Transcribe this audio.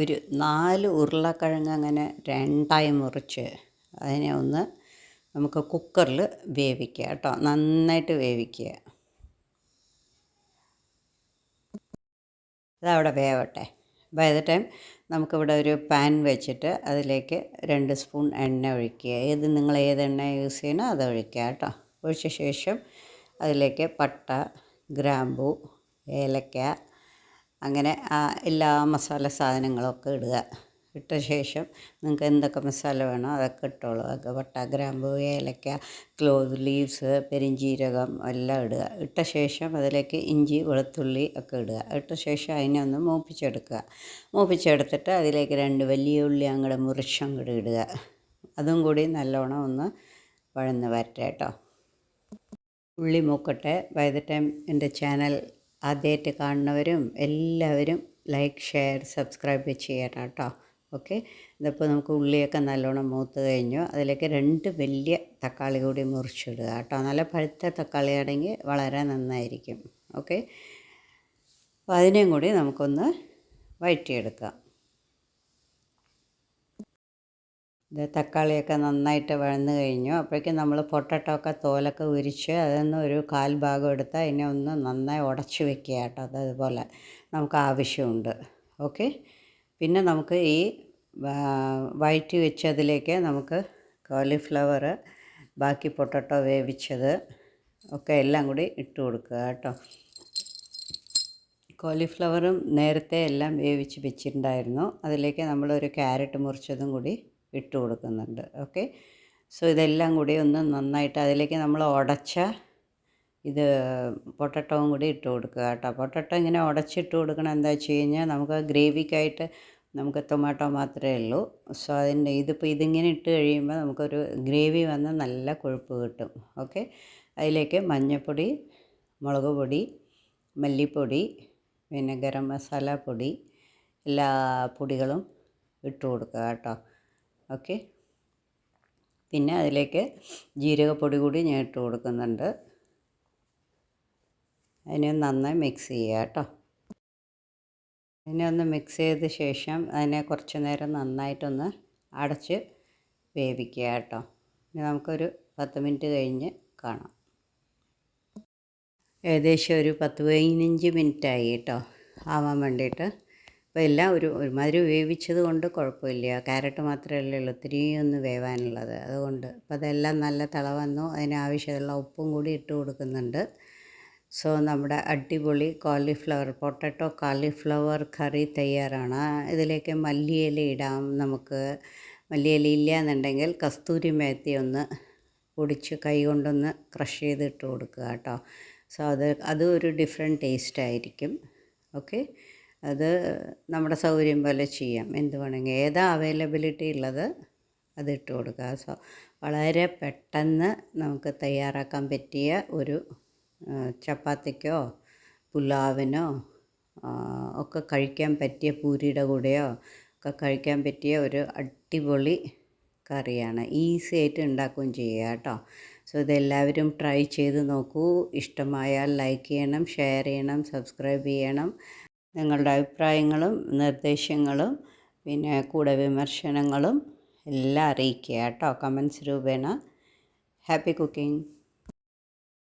ഒരു നാല് ഉരുളക്കിഴങ്ങ് അങ്ങനെ രണ്ടായി മുറിച്ച് അതിനെ ഒന്ന് നമുക്ക് കുക്കറിൽ വേവിക്കുക കേട്ടോ നന്നായിട്ട് വേവിക്കുക. അതവിടെ വേവട്ടെ. ബൈ ദ ടൈം നമുക്കിവിടെ ഒരു പാൻ വെച്ചിട്ട് അതിലേക്ക് രണ്ട് സ്പൂൺ എണ്ണ ഒഴിക്കുക. ഏത് നിങ്ങൾ ഏത് എണ്ണ യൂസ് ചെയ്യണോ അത് ഒഴിക്കുക കേട്ടോ. ഒഴിച്ച ശേഷം അതിലേക്ക് പട്ട ഗ്രാമ്പു ഏലക്ക അങ്ങനെ ആ എല്ലാ മസാല സാധനങ്ങളൊക്കെ ഇടുക. ഇട്ട ശേഷം നിങ്ങൾക്ക് എന്തൊക്കെ മസാല വേണോ അതൊക്കെ ഇട്ടോളൂ. അതൊക്കെ പട്ട ഗ്രാമ്പു ഏലക്ക ക്ലോവ് ലീവ്സ് പെരിഞ്ജീരകം എല്ലാം ഇടുക. ഇട്ട ശേഷം അതിലേക്ക് ഇഞ്ചി വെളുത്തുള്ളി ഒക്കെ ഇടുക. ഇട്ട ശേഷം അതിനെ ഒന്ന് മൂപ്പിച്ചെടുക്കുക. മൂപ്പിച്ചെടുത്തിട്ട് അതിലേക്ക് രണ്ട് വലിയ ഉള്ളി അങ്ങോട്ട് കൂടി ഇടുക. അതും കൂടി നല്ലോണം ഒന്ന് വഴന്ന് വരട്ടെ കേട്ടോ. ഉള്ളി മൂക്കട്ടെ. ബൈ ദ ടൈം എന്റെ ചാനൽ ആദ്യമായിട്ട് കാണുന്നവരും എല്ലാവരും ലൈക്ക് ഷെയർ സബ്സ്ക്രൈബ് ചെയ്യണം കേട്ടോ. ഓക്കെ? ഇതിപ്പോൾ നമുക്ക് ഉള്ളിയൊക്കെ നല്ലോണം മൂത്ത് കഴിഞ്ഞു. അതിലേക്ക് രണ്ട് വലിയ തക്കാളി കൂടി മുറിച്ചിടുക കേട്ടോ. നല്ല പഴുത്ത തക്കാളി ആണെങ്കിൽ വളരെ നന്നായിരിക്കും. ഓക്കെ? അപ്പോൾ അതിനെയും കൂടി നമുക്കൊന്ന് വഴറ്റിയെടുക്കാം. ഇത് തക്കാളിയൊക്കെ നന്നായിട്ട് വഴന്ന് കഴിഞ്ഞു. അപ്പോഴേക്കും നമ്മൾ പൊട്ടറ്റോ ഒക്കെ തോലൊക്കെ ഉരിച്ച് അതിൽ ഒരു കാൽ ഭാഗം എടുത്ത് അതിനെ ഒന്ന് നന്നായി ഉടച്ച് വെക്കുക കേട്ടോ. അതുപോലെ നമുക്ക് ആവശ്യമുണ്ട്. ഓക്കെ? പിന്നെ നമുക്ക് ഈ വയറ്റി വെച്ചതിലേക്ക് നമുക്ക് കോളിഫ്ലവർ ബാക്കി പൊട്ടറ്റോ വേവിച്ചത് ഒക്കെ എല്ലാം കൂടി ഇട്ട് കൊടുക്കുക കേട്ടോ. കോളിഫ്ലവറും നേരത്തെ എല്ലാം വേവിച്ച് വെച്ചിട്ടുണ്ടായിരുന്നു. അതിലേക്ക് നമ്മളൊരു ക്യാരറ്റ് മുറിച്ചതും കൂടി ഇട്ട് കൊടുക്കുന്നുണ്ട്. ഓക്കെ. സോ ഇതെല്ലാം കൂടി ഒന്ന് നന്നായിട്ട് അതിലേക്ക് നമ്മൾ ഉടച്ച ഇത് പൊട്ടറ്റവും കൂടി ഇട്ട് കൊടുക്കുക കേട്ടോ. പൊട്ടറ്റോ ഇങ്ങനെ ഉടച്ചിട്ട് കൊടുക്കണം എന്താ വെച്ച് കഴിഞ്ഞാൽ നമുക്ക് ഗ്രേവിക്കായിട്ട് നമുക്ക് ടൊമാറ്റോ മാത്രമേ ഉള്ളൂ. സോ അതിന്റെ ഇതിപ്പോൾ ഇതിങ്ങനെ ഇട്ട് കഴിയുമ്പോൾ നമുക്കൊരു ഗ്രേവി വന്ന് നല്ല കൊഴുപ്പ് കിട്ടും. ഓക്കെ. അതിലേക്ക് മഞ്ഞൾപ്പൊടി മുളക് പൊടി മല്ലിപ്പൊടി പിന്നെ ഗരം മസാല പൊടി എല്ലാ പൊടികളും ഇട്ട് കൊടുക്കുക കേട്ടോ. ഓക്കെ. പിന്നെ അതിലേക്ക് ജീരകപ്പൊടി കൂടി ഞാൻ ഇട്ട് കൊടുക്കുന്നുണ്ട്. അതിനെ നന്നായി മിക്സ് ചെയ്യുക കേട്ടോ. അതിനെ ഒന്ന് മിക്സ് ചെയ്ത ശേഷം അതിനെ കുറച്ച് നേരം നന്നായിട്ടൊന്ന് അടച്ച് വേവിക്കുക കേട്ടോ. ഇനി നമുക്കൊരു പത്ത് മിനിറ്റ് കഴിഞ്ഞ് കാണാം. ഏകദേശം ഒരു പത്ത് പതിനഞ്ച് മിനിറ്റായി കേട്ടോ. ആവാൻ വേണ്ടിയിട്ട്. അപ്പോൾ എല്ലാം ഒരു ഒരുമാതിരി വേവിച്ചത് കൊണ്ട് കുഴപ്പമില്ല. ക്യാരറ്റ് മാത്രമേ ഉള്ളൂ. ഒത്തിരി ഒന്ന് വേവാനുള്ളത്. അതുകൊണ്ട് അപ്പോൾ അതെല്ലാം നല്ല തിള വന്നു. അതിനാവശ്യമുള്ള ഉപ്പും കൂടി ഇട്ട് കൊടുക്കുന്നുണ്ട്. സോ നമ്മുടെ അടിപൊളി കോളിഫ്ലവർ പൊട്ടറ്റോ കോളിഫ്ലവർ കറി തയ്യാറാണ്. ഇതിലേക്ക് മല്ലിയില ഇടാം നമുക്ക്. മല്ലിയില ഇല്ല എന്നുണ്ടെങ്കിൽ കസ്തൂരി മേത്തി ഒന്ന് പൊടിച്ച് കൈ കൊണ്ടൊന്ന് ക്രഷ് ചെയ്ത് ഇട്ട് കൊടുക്കുക കേട്ടോ. സോ അത് അതും ഒരു ഡിഫറെന്റ് ടേസ്റ്റ് ആയിരിക്കും. ഓക്കെ അത് നമ്മുടെ സൗകര്യം പോലെ ചെയ്യാം. എന്ത് വേണമെങ്കിൽ ഏതാ അവൈലബിലിറ്റി ഉള്ളത് അത് ഇട്ട് കൊടുക്കുക. സോ വളരെ പെട്ടെന്ന് നമുക്ക് തയ്യാറാക്കാൻ പറ്റിയ ഒരു ചപ്പാത്തിക്കോ പുലാവിനോ ഒക്കെ കഴിക്കാൻ പറ്റിയ പൂരിയുടെ കൂടെയോ ഒക്കെ കഴിക്കാൻ പറ്റിയ ഒരു അടിപൊളി കറിയാണ്. ഈസി ആയിട്ട് ഉണ്ടാക്കുകയും ചെയ്യുക കേട്ടോ. സോ ഇതെല്ലാവരും ട്രൈ ചെയ്ത് നോക്കൂ. ഇഷ്ടമായാൽ ലൈക്ക് ചെയ്യണം ഷെയർ ചെയ്യണം സബ്സ്ക്രൈബ് ചെയ്യണം. നിങ്ങളുടെ അഭിപ്രായങ്ങളും നിർദ്ദേശങ്ങളും പിന്നെ കൂടെ വിമർശനങ്ങളും എല്ലാം അറിയിക്കുക കേട്ടോ. കമൻസ് രൂപേണ. Happy cooking.